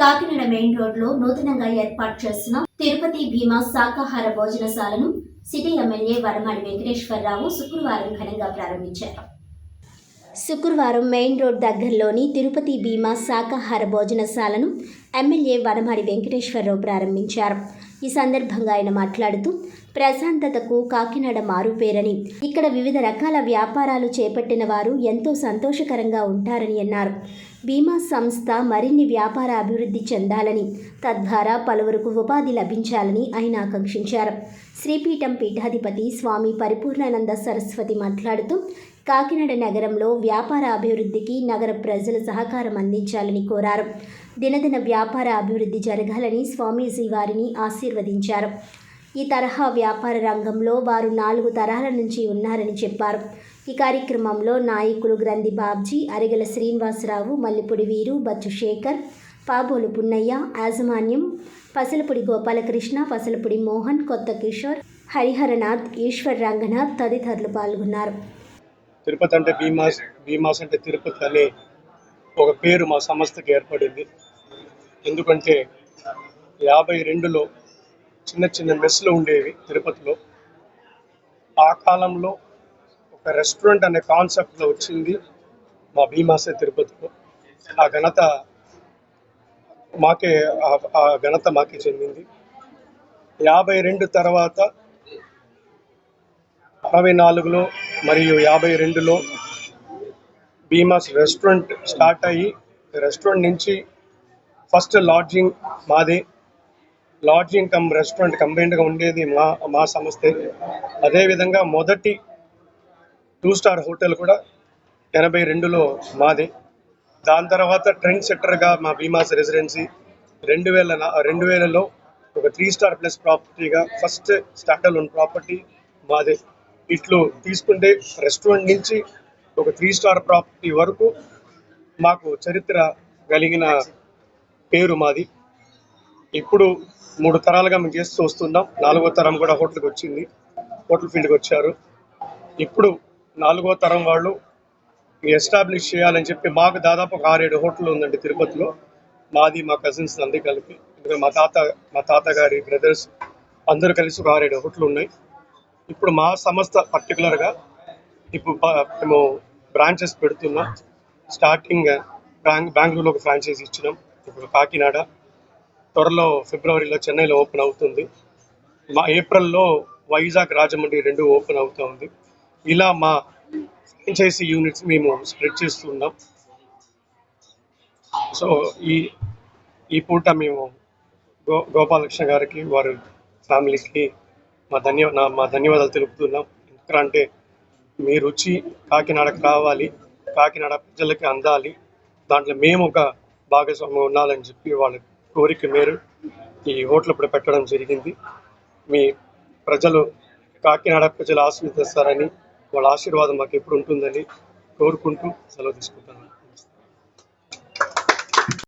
Kakinada main రోడ్లో నూతనంగా ఏర్పాటు చేసిన తిరుపతి భీమా శాకాహార భోజనశాలను సిటీ ఎమ్మెల్యే వరమాడి వెంకటేశ్వరరావు శుక్రవారం ఘనంగా ప్రారంభించారు. శుక్రవారం మెయిన్ రోడ్ దగ్గరలోని తిరుపతి భీమా శాకాహార భోజనశాలను ఎమ్మెల్యే వనమాడి వెంకటేశ్వరరావు ప్రారంభించారు. ఈ సందర్భంగా ఆయన మాట్లాడుతూ ప్రశాంతతకు కాకినాడ మారుపేరని ఇక్కడ వివిధ రకాల వ్యాపారాలు చేపట్టిన వారు ఎంతో సంతోషకరంగా ఉంటారని అన్నారు. బీమా సంస్థ మరిన్ని వ్యాపార అభివృద్ధి చెందాలని తద్వారా పలువురుకు ఉపాధి లభించాలని ఆయన ఆకాంక్షించారు. శ్రీపీఠం పీఠాధిపతి స్వామి పరిపూర్ణానంద సరస్వతి మాట్లాడుతూ కాకినాడ నగరంలో వ్యాపార అభివృద్ధికి నగర ప్రజల సహకారం అందించాలని కోరారు. దినదిన వ్యాపార అభివృద్ధి జరగాలని స్వామీజీ వారిని ఆశీర్వదించారు. ఈ తరహా వ్యాపార రంగంలో వారు నాలుగు తరాల నుంచి ఉన్నారని చెప్పారు. ఈ కార్యక్రమంలో నాయకులు గ్రంథి బాబ్జీ అరిగల శ్రీనివాసరావు మల్లెపూడి వీరు బచ్చు శేఖర్ పాబోలు పున్నయ్య యాజమాన్యం పసలపూడి గోపాలకృష్ణ పసలపూడి మోహన్ కొత్త కిషోర్ హరిహరనాథ్ ఈశ్వర్ రంగనాథ్ తదితరులు పాల్గొన్నారు. తిరుపతి అంటే భీమాస్ భీమాస్ అంటే తిరుపతి అనే ఒక పేరు మా సంస్థకి ఏర్పడింది. ఎందుకంటే యాభై రెండులో చిన్న చిన్న మెస్లు ఉండేవి తిరుపతిలో. ఆ కాలంలో ఒక రెస్టారెంట్ అనే కాన్సెప్ట్లో వచ్చింది మా భీమాసే తిరుపతిలో. ఆ ఘనత మాకే ఆ- ఘనత మాకే చెందింది. యాభై రెండు తర్వాత అరవై నాలుగులో మరియు యాభై రెండులో భీమాస్ రెస్టారెంట్ స్టార్ట్ అయ్యి రెస్టారెంట్ నుంచి ఫస్ట్ లాడ్జింగ్ మాదే లాడ్జింగ్ కమ్ రెస్టారెంట్ కంబైన్డ్గా ఉండేది మా మా సంస్థే. అదేవిధంగా మొదటి టూ స్టార్ హోటల్ కూడా ఎనభై రెండులో మాది. దాని తర్వాత ట్రెండ్ సెట్టర్గా మా భీమాస్ రెసిడెన్సీ రెండు వేల నా- రెండు వేలలో ఒక త్రీ స్టార్ ప్లస్ ప్రాపర్టీగా ఫస్ట్ స్టాండల్ ఉన్న ప్రాపర్టీ మాదే. ఇట్లు తీసుకుంటే రెస్టారెంట్ నుంచి ఒక త్రీ స్టార్ ప్రాపర్టీ వరకు మాకు చరిత్ర కలిగిన పేరు మాది. ఇప్పుడు మూడు తరాలుగా మేము చేస్తూ వస్తున్నాం నాలుగో తరం కూడా హోటల్కి వచ్చింది. హోటల్ ఫీల్డ్కి వచ్చారు. ఇప్పుడు నాలుగో తరం వాళ్ళు ఎస్టాబ్లిష్ చేయాలని చెప్పి మాకు దాదాపు ఒక ఆరేడు హోటల్ ఉందండి తిరుపతిలో. మాది మా కజిన్స్ అందరి కలిపి ఎందుకంటే మా తాత మా తాతగారి బ్రదర్స్ అందరూ కలిసి ఒక ఆరేడు హోటల్ ఉన్నాయి. ఇప్పుడు మా సంస్థ పర్టికులర్గా ఇప్పుడు మేము బ్రాంచెస్ పెడుతున్నాం. స్టార్టింగ్ బ్యాంగ్ బెంగళూరులో ఒక ఫ్రాంచైజీ ఇచ్చినాం. ఇప్పుడు కాకినాడ త్వరలో ఫిబ్రవరిలో చెన్నైలో ఓపెన్ అవుతుంది. మా ఏప్రిల్లో వైజాగ్ రాజమండ్రి రెండు ఓపెన్ అవుతూ ఉంది. ఇలా మా ఫ్రాంచైజీ యూనిట్స్ మేము స్ప్రెడ్ చేస్తున్నాం సో ఈ ఈ పూట మేము గో గోపాలకృష్ణ గారికి వారి ఫ్యామిలీకి మా ధన్య మా ధన్యవాదాలు తెలుపుతున్నాం. ఎందుకంటే మీ రుచి కాకినాడకు రావాలి కాకినాడ ప్రజలకి అందాలి. దాంట్లో మేము ఒక భాగస్వామ్యం ఉండాలని చెప్పి వాళ్ళకి కోరిక మేర ఈ హోటల్ ఇప్పుడు పెట్టడం జరిగింది. మీ ప్రజలు కాకినాడ ప్రజలు ఆశీర్వదిస్తారని వాళ్ళ ఆశీర్వాదం మాకు ఎప్పుడు ఉంటుందని కోరుకుంటూ సెలవు తీసుకుంటాను